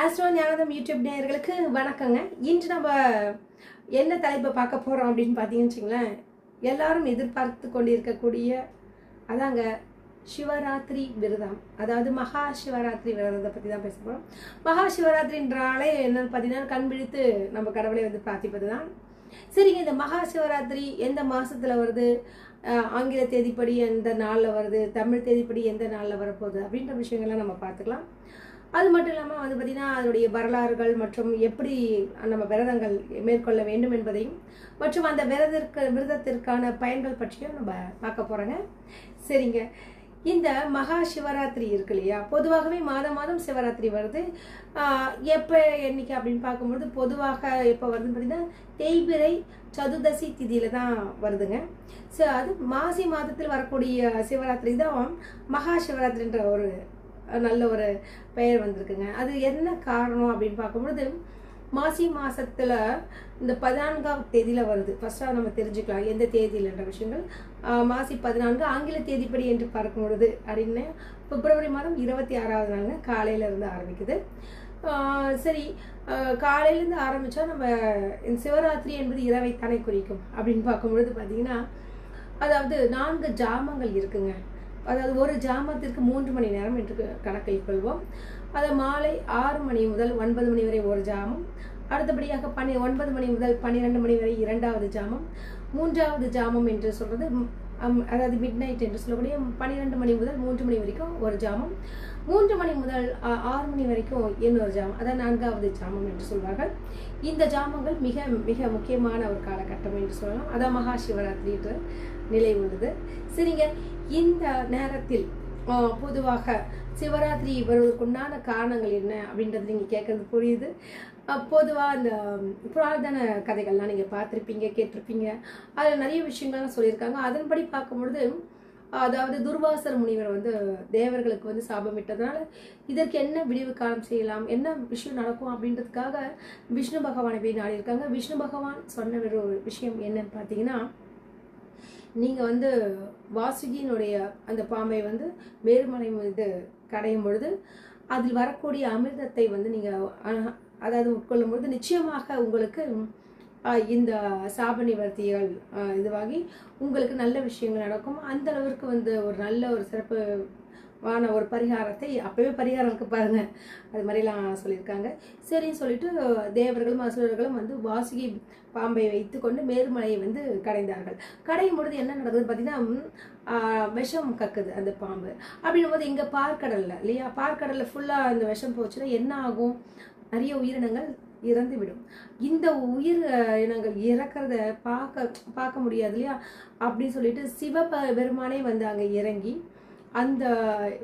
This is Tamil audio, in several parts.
ஆஸ்ட்ரோ ஞானதம் யூடியூப் நேயர்களுக்கு வணக்கங்க. இன்று நம்ம என்ன தலைப்பை பார்க்க போகிறோம் அப்படின்னு பார்த்தீங்கன்னு வச்சுங்களேன் எல்லாரும் எதிர்பார்த்து கொண்டிருக்கக்கூடிய அதாங்க சிவராத்திரி விரதம். அதாவது மகா சிவராத்திரி விரதத்தை பற்றி தான் பேச போகிறோம் மகா சிவராத்திரின்றாலே என்னன்னு பார்த்தீங்கன்னா கண் விழித்து நம்ம கடவுளை வந்து பிரார்த்திப்பது தான். சரிங்க இந்த மகா சிவராத்திரி எந்த மாதத்தில் வருது? ஆங்கில தேதிப்படி எந்த நாளில் வருது? தமிழ் தேதிப்படி எந்த நாளில் வரப்போகுது? அப்படின்ற விஷயங்கள்லாம் நம்ம பார்த்துக்கலாம். அது மட்டும் இல்லாமல் வந்து பார்த்திங்கன்னா அதனுடைய வரலாறுகள் மற்றும் எப்படி நம்ம விரதங்கள் மேற்கொள்ள வேண்டும் என்பதையும் மற்றும் அந்த விரதற்கு விரதத்திற்கான பயன்கள் பற்றியும் நம்ம பார்க்க போகிறோங்க சரிங்க. இந்த மகா சிவராத்திரி இருக்கு இல்லையா? பொதுவாகவே மாதம் மாதம் சிவராத்திரி வருது. எப்போ என்னைக்கு அப்படின்னு பார்க்கும்பொழுது பொதுவாக எப்போ வருதுன்னு பார்த்தீங்கன்னா தேய்பிரை சதுர்தசி திதியில தான் வருதுங்க. ஸோ அது மாசி மாதத்தில் வரக்கூடிய சிவராத்திரி தான் மகா சிவராத்திரின்ற ஒரு நல்ல ஒரு பெயர் வந்திருக்குங்க. அது என்ன காரணம் அப்படின்னு பார்க்கும்பொழுது மாசி மாதத்தில் இந்த பதினான்காம் தேதியில் வருது. ஃபஸ்ட்டாக நம்ம தெரிஞ்சுக்கலாம் எந்த தேதியிலன்ற விஷயங்கள். மாசி பதினான்கு ஆங்கில தேதிப்படி என்று பார்க்கும் பொழுது அப்படின்னு பிப்ரவரி மாதம் இருபத்தி ஆறாவது நாளுங்க காலையில் இருந்து ஆரம்பிக்குது. சரி காலையிலேருந்து ஆரம்பித்தா நம்ம சிவராத்திரி என்பது இரவை தானே குறிக்கும் அப்படின்னு பார்க்கும்பொழுது பார்த்திங்கன்னா அதாவது நான்கு ஜாமங்கள் இருக்குங்க. அதாவது ஒரு ஜாமத்திற்கு மூன்று மணி நேரம் என்று கணக்கில் கொள்வோம். அது மாலை ஆறு மணி முதல் ஒன்பது மணி வரை ஒரு ஜாமம். அடுத்தபடியாக பனி ஒன்பது மணி முதல் பன்னிரெண்டு மணி வரை இரண்டாவது ஜாமம். மூன்றாவது ஜாமம் என்று சொல்வது அம், அதாவது மிட் நைட் என்று சொல்லக்கூடிய பன்னிரெண்டு மணி முதல் மூன்று மணி வரைக்கும் ஒரு ஜாமம். மூன்று மணி முதல் ஆறு மணி வரைக்கும் இன்னொரு ஜாமம் அதாவது நான்காவது ஜாமம் என்று சொல்வார்கள். இந்த ஜாமங்கள் மிக மிக முக்கியமான ஒரு காலகட்டம் என்று சொல்லலாம். அதான் மகா சிவராத்திரி என்ற நிலை உள்ளது. சரிங்க. இந்த நேரத்தில் பொதுவாக சிவராத்திரி வருவதற்குண்டான காரணங்கள் என்ன அப்படின்றது நீங்கள் கேட்குறது புரியுது. பொதுவாக அந்த புராதன கதைகள்லாம் நீங்கள் பார்த்துருப்பீங்க கேட்டிருப்பீங்க. அதில் நிறைய விஷயங்கள்லாம் சொல்லியிருக்காங்க. அதன்படி பார்க்கும்பொழுது அதாவது துர்வாசர் முனிவர் வந்து தேவர்களுக்கு வந்து சாபமிட்டதுனால இதற்கு என்ன விடிவு காலம் செய்யலாம் என்ன விஷயம் நடக்கும் அப்படின்றதுக்காக விஷ்ணு பகவானை போய் நாடியிருக்காங்க விஷ்ணு பகவான் சொன்ன ஒரு விஷயம் என்னன்னு பார்த்தீங்கன்னா நீங்கள் வந்து வாசுகியினுடைய அந்த பாம்பை வந்து மேருமலை மீது கடையும் பொழுது அதில் வரக்கூடிய அமிர்தத்தை வந்து நீங்கள் அதாவது உட்கொள்ளும் பொழுது நிச்சயமாக உங்களுக்கு இந்த சாப நிவர்த்திகள் இதுவாகி உங்களுக்கு நல்ல விஷயங்கள் நடக்கும். அந்த அளவிற்கு வந்து ஒரு நல்ல ஒரு சிறப்பு வான ஒரு பரிகாரத்தை அப்போவே பரிகாரம் இருக்குது பாருங்கள் அது மாதிரிலாம் சொல்லியிருக்காங்க. சரின்னு சொல்லிட்டு தேவர்களும் அசுரர்களும் வந்து வாசுகி பாம்பை வைத்துக்கொண்டு மேருமலையை வந்து கடைந்தார்கள். கடையும் பொழுது என்ன நடக்குதுன்னு பார்த்தீங்கன்னா விஷம் கக்குது அந்த பாம்பு. அப்படின்னும் போது இங்கே பார்க்கடலில் இல்லையா? பார்க்கடலில் ஃபுல்லாக அந்த விஷம் போச்சுன்னா என்ன ஆகும்? நிறைய உயிரினங்கள் இறந்துவிடும். இந்த உயிர் இனங்கள் இறக்கிறத பார்க்க பார்க்க முடியாது இல்லையா? அப்படின்னு சொல்லிட்டு சிவ பெருமானே வந்து அங்கே இறங்கி அந்த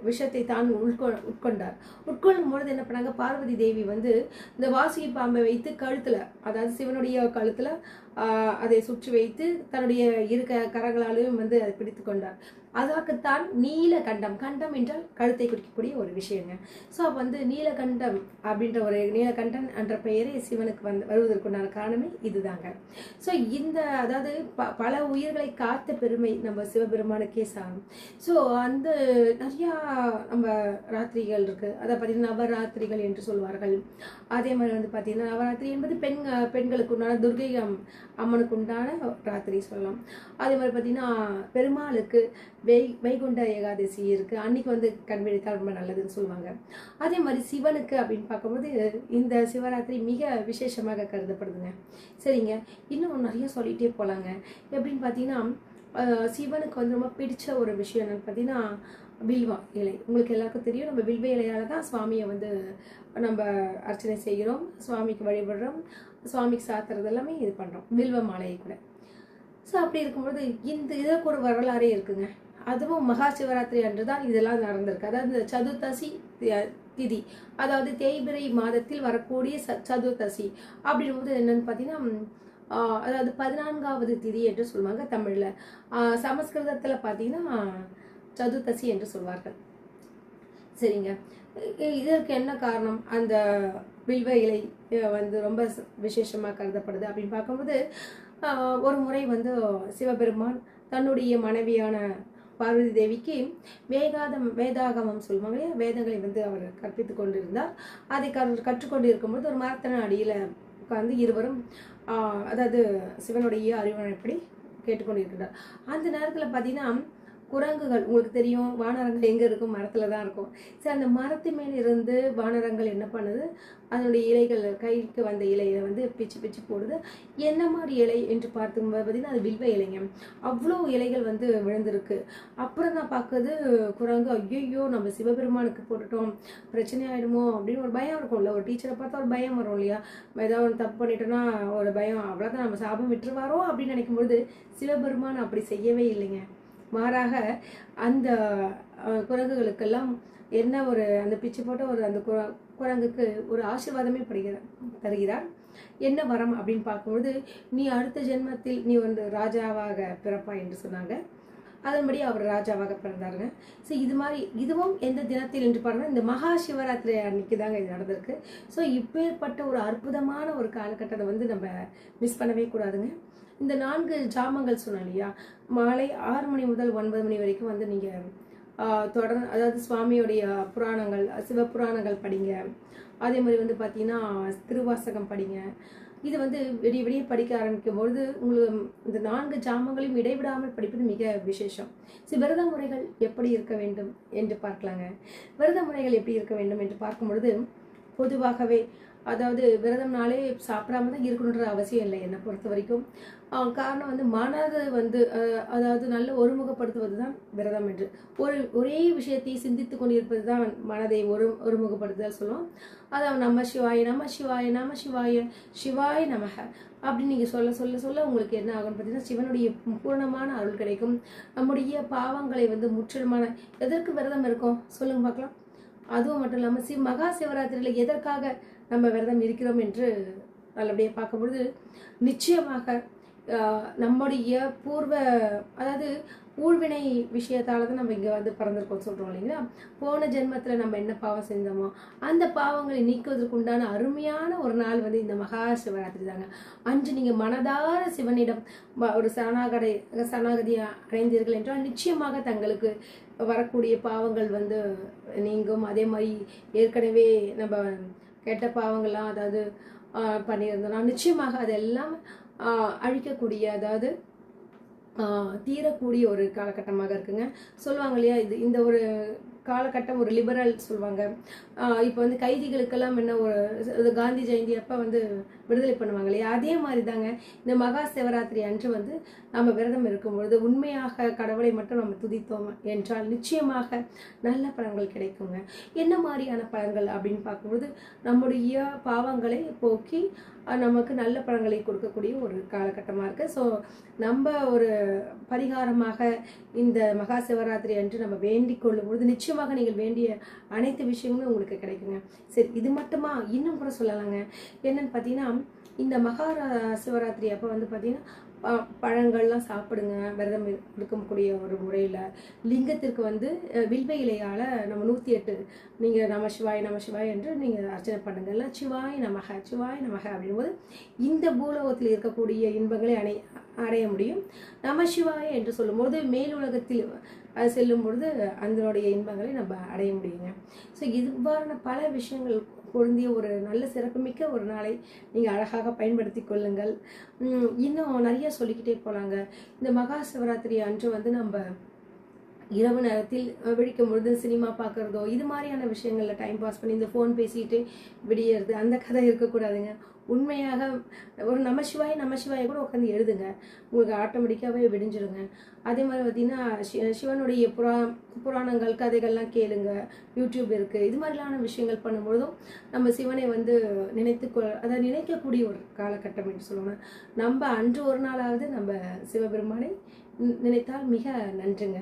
விஷத்தை தான் உட்கொ உட்கொண்டார். உட்கொள்ளும் பொழுது என்ன பண்ணாங்க? பார்வதி தேவி வந்து இந்த வாசுகி பாம்பை வைத்து கழுத்தில் அதாவது சிவனுடைய கழுத்தில் அதை சுற்றி வைத்து தன்னுடைய இரு க- கரங்களாலையும் வந்து அதை பிடித்து கொண்டார். அதற்குத்தான் நீலகண்டம் கண்டம். என்றால் கழுத்தை குறிக்கக்கூடிய ஒரு விஷயங்க. ஸோ அப்போ வந்து நீலகண்டம் அப்படின்ற ஒரு நீலகண்டன் என்ற பெயரே சிவனுக்கு வந்து வருவதற்குண்டான காரணமே இதுதாங்க. ஸோ இந்த அதாவது ப பல உயிர்களை காத்த பெருமை நம்ம சிவபெருமானுக்கே சாரும். ஸோ அந்த நிறையா நம்ம ராத்திரிகள் இருக்குது அதை பார்த்தீங்கன்னா நவராத்திரிகள் என்று சொல்வார்கள். அதே மாதிரி வந்து பார்த்தீங்கன்னா நவராத்திரி என்பது பெண் பெண்களுக்கு உண்டான துர்கை அம்மனுக்கு உண்டான ராத்திரி சொல்லலாம். அதே மாதிரி பார்த்தீங்கன்னா பெருமாளுக்கு வை வைகுண்ட ஏகாதசி இருக்குது அன்னைக்கு வந்து கண் விழித்தால் ரொம்ப நல்லதுன்னு சொல்லுவாங்க. அதே மாதிரி சிவனுக்கு அப்படின்னு பார்க்கும்போது இந்த சிவராத்திரி மிக விசேஷமாக கருதப்படுதுங்க. சரிங்க. இன்னும் நிறைய சொல்லிகிட்டே போகலாங்க எப்படின்னு பார்த்தீங்கன்னா சிவனுக்கு வந்து ரொம்ப பிடிச்ச ஒரு விஷயம் என்னென்னு பார்த்தீங்கன்னா வில்வா இலை. உங்களுக்கு எல்லாருக்கும் தெரியும் நம்ம வில்வ இலையால் தான் சுவாமியை வந்து நம்ம அர்ச்சனை செய்கிறோம். சுவாமிக்கு வழிபடுறோம். சுவாமிக்கு சாத்துறது எல்லாமே இது பண்ணுறோம் வில்வ மாலையை கூட. ஸோ அப்படி இருக்கும்போது இந்த இதற்கு ஒரு வரலாறே இருக்குங்க. அதுவும் மகா சிவராத்திரி அன்று தான் இதெல்லாம் நடந்திருக்கு. அதாவது இந்த சதுர்த்தசி தி- திதி அதாவது தேய்பிரை மாதத்தில் வரக்கூடிய ச சதுர்தசி அப்படிங்கும்போது என்னன்னு பார்த்தீங்கன்னா அதாவது பதினான்காவது திதி என்று சொல்லுவாங்க தமிழில். சமஸ்கிருதத்தில் பார்த்தீங்கன்னா சதுர்தசி என்று சொல்வார்கள். சரிங்க. இதற்கு என்ன காரணம்? அந்த வில்வ இலை வந்து ரொம்ப விசேஷமாக கருதப்படுது அப்படின்னு பார்க்கும்போது ஒரு முறை வந்து சிவபெருமான் தன்னுடைய மனைவியான பார்வதி தேவிக்கு வேகாதம் வேதாகமம் சொல்லுவாங்க இல்லையா? வேதங்களை வந்து அவர் கற்பித்து கொண்டிருந்தார். அதை கற்றுக்கொண்டு இருக்கும்போது ஒரு மரத்தின அடியில் உட்கார்ந்து இருவரும் அதாவது சிவனுடைய அறிவுரைப்படி கேட்டுக்கொண்டிருக்கிறார் அந்த நேரத்தில் பார்த்தீங்கன்னா குரங்குகள் உங்களுக்கு தெரியும் வானரங்கள் எங்கே இருக்கும்? மரத்தில் தான் இருக்கும். சரி அந்த மரத்து மேலே இருந்து வானரங்கள் என்ன பண்ணுது? அதனுடைய இலைகள் கைக்கு வந்த இலையை வந்து பிச்சு பிச்சு போடுது. என்ன மாதிரி இலை என்று பார்த்து பார்த்தீங்கன்னா அது வில்வ இலைங்க. அவ்வளோ இலைகள் வந்து விழுந்திருக்கு. அப்புறம் தான் பார்க்குறது குரங்கு. ஐயோ நம்ம சிவபெருமானுக்கு போட்டுட்டோம். பிரச்சனை ஆகிடுமோ அப்படின்னு ஒரு பயம் இருக்கும்ல. ஒரு டீச்சரை பார்த்தா ஒரு பயம் வரும் இல்லையா? ஏதாவது ஒன்று தப்பு பண்ணிட்டோன்னா ஒரு பயம். அவ்வளோதான் நம்ம சாபம் விட்டுருவாரோ அப்படின்னு நினைக்கும்பொழுது சிவபெருமான் அப்படி செய்யவே இல்லைங்க. மாறாக அந்த குரங்குகளுக்கெல்லாம் என்ன ஒரு அந்த பிச்சு போட்ட ஒரு அந்த குரங்குக்கு ஒரு ஆசீர்வாதமே படுகிறார் தருகிறார். என்ன வரம் அப்படின்னு பார்க்கும்பொழுது நீ அடுத்த ஜென்மத்தில் நீ வந்து ராஜாவாக பிறப்பாய் என்று சொன்னாங்க. அதன்படி அவர் ராஜாவாக பிறந்தாருங்க. ஸோ இது மாதிரி இதுவும் எந்த தினத்தில் என்று பாருங்கள் இந்த மகா சிவராத்திரி அன்னைக்கு தாங்க இது நடந்திருக்கு. ஸோ இப்பேற்பட்ட ஒரு அற்புதமான ஒரு காலகட்டத்தை வந்து நம்ம மிஸ் பண்ணவே கூடாதுங்க. இந்த நான்கு ஜாமங்கள் சொன்னோம் இல்லையா? மாலை ஆறு மணி முதல் ஒன்பது மணி வரைக்கும் வந்து நீங்கள் தொடர் அதாவது சுவாமியுடைய புராணங்கள் சிவபுராணங்கள் படிங்க. அதே மாதிரி வந்து பார்த்தீங்கன்னா திருவாசகம் படிங்க. இது வந்து விடிய விடிய படிக்க ஆரம்பிக்கும் பொழுது உங்களுக்கு இந்த நான்கு ஜாமங்களையும் இடைவிடாமல் படிப்பது மிக விசேஷம். சரி விரத முறைகள் எப்படி இருக்க வேண்டும் என்று பார்க்கலாங்க. விரத முறைகள் எப்படி இருக்க வேண்டும் என்று பார்க்கும் பொழுது பொதுவாகவே அதாவது விரதம்னாலே சாப்பிடாம தான் இருக்கணுன்ற அவசியம் இல்லை என்னை பொறுத்த வரைக்கும். காரணம் வந்து மனதை வந்து அதாவது நல்ல ஒருமுகப்படுத்துவது தான் விரதம் என்று. ஒரு ஒரே விஷயத்தை சிந்தித்து கொண்டிருப்பது தான் மனதை ஒரு ஒருமுகப்படுத்துதல் சொல்லுவோம். அதாவது நம்ம சிவாய நம சிவாய நம சிவாய சிவாய நமக அப்படின்னு நீங்கள் சொல்ல சொல்ல சொல்ல உங்களுக்கு என்ன ஆகும்னு பார்த்தீங்கன்னா சிவனுடைய பூர்ணமான அருள் கிடைக்கும். நம்முடைய பாவங்களை வந்து முற்றிலுமான எதற்கு விரதம் இருக்கும்? சொல்லுங்க பார்க்கலாம். அதுவும் மட்டும் இல்லாமல் சிவ மகா சிவராத்திரியில் எதற்காக நம்ம விரதம் இருக்கிறோம் என்று நல்லபடியாக பார்க்கும்பொழுது நிச்சயமாக நம்முடைய பூர்வ அதாவது ஊழ்வினை விஷயத்தால் தான் நம்ம இங்கே வந்து பிறந்திருக்கோம் சொல்கிறோம் இல்லைங்களா? போன ஜென்மத்தில் நம்ம என்ன பாவம் செஞ்சோமோ அந்த பாவங்களை நீக்குவதற்கு உண்டான அருமையான ஒரு நாள் வந்து இந்த மகா சிவராத்திரி தாங்க. அன்று நீங்கள் மனதார சிவனிடம் ஒரு சரணாகடை சரணாகதி அடைந்தீர்கள் என்றால் நிச்சயமாக தங்களுக்கு வரக்கூடிய பாவங்கள் வந்து நீங்கும். அதே மாதிரி ஏற்கனவே நம்ம கெட்ட பாவங்கள்லாம் அதாவது பண்ணியிருந்தோம்னா நிச்சயமாக அதெல்லாம் அழிக்கக்கூடிய அதாவது தீரக்கூடிய ஒரு காலகட்டமாக இருக்குங்க. சொல்லுவாங்க இல்லையா இது இந்த ஒரு காலகட்டம் ஒரு லிபரல் சொல்லுவாங்க. இப்போ வந்து கைதிகளுக்கெல்லாம் என்ன ஒரு காந்தி ஜெயந்தி அப்போ வந்து விடுதலை பண்ணுவாங்க இல்லையா? அதே மாதிரி தாங்க இந்த மகா சிவராத்திரி அன்று வந்து நம்ம விரதம் இருக்கும் பொழுது உண்மையாக கடவுளை மட்டும் நம்ம துதித்தோம் என்றால் நிச்சயமாக நல்ல பலன்கள் கிடைக்குங்க. என்ன மாதிரியான பலன்கள் அப்படின்னு பார்க்கும்போது நம்முடைய பாவங்களை போக்கி நமக்கு நல்ல பழங்களை கொடுக்கக்கூடிய ஒரு காலகட்டமாக இருக்குது ஸோ நம்ம ஒரு பரிகாரமாக இந்த மகா சிவராத்திரி அன்று நம்ம வேண்டிக் கொள்ளும் பொழுது நிச்சயமாக நீங்கள் வேண்டிய அனைத்து விஷயங்களும் உங்களுக்கு கிடைக்குங்க. சரி இது மட்டுமா? இன்னும் கூட சொல்லலாங்க. என்னன்னு பார்த்தீங்கன்னா இந்த மகாரா சிவராத்திரி அப்போ வந்து பார்த்தீங்கன்னா ப- பழங்கள்லாம் சாப்பிடுங்க. விரதம் இருக்கக்கூடிய ஒரு முறையில். லிங்கத்திற்கு வந்து வில்வ இலையால் நம்ம நூற்றி எட்டு நீங்கள் நம சிவாய் நம சிவாய் என்று நீங்கள் அர்ச்சனை பண்ணுங்க. எல்லாம் சிவாய் நமக சிவாய் நமக அப்படின்போது இந்த பூலோகத்தில் இருக்கக்கூடிய இன்பங்களை அணை அடைய முடியும். நம சிவாய் என்று சொல்லும்போது மேல் உலகத்தில் அது செல்லும் பொழுது அதனுடைய இன்பங்களை நம்ம அடைய முடியுங்க. ஸோ இவ்வாறான பல விஷயங்கள் பொருந்திய ஒரு நல்ல சிறப்புமிக்க ஒரு நாளை நீங்கள் அழகாக பயன்படுத்தி கொள்ளுங்கள். இன்னும் நிறைய சொல்லிக்கிட்டே போகலாங்க இந்த மகா சிவராத்திரி அன்று வந்து நம்ம இரவு நேரத்தில் விழிக்கும் பொழுது சினிமா பார்க்குறதோ இது மாதிரியான விஷயங்களில் டைம் பாஸ் பண்ணி இந்த ஃபோன் பேசிட்டு விடியறது அந்த கதை இருக்கக்கூடாதுங்க. உண்மையாக ஒரு நமசிவாய் நமசிவாய் கூட உட்காந்து எழுதுங்க. உங்களுக்கு ஆட்டோமேட்டிக்காகவே விடிஞ்சிருங்க. அதே மாதிரி பார்த்தீங்கன்னா சிவனுடைய புரா புராணங்கள் கதைகள்லாம் கேளுங்க. யூடியூப் இருக்குது இது மாதிரிலான விஷயங்கள் பண்ணும்பொழுதும் நம்ம சிவனை வந்து நினைத்து அதை நினைக்கக்கூடிய ஒரு காலகட்டம் என்று சொல்லுவாங்க நம்ம அன்று ஒரு நாளாவது நம்ம சிவபெருமானை நினைத்தால் மிக நன்றுங்க.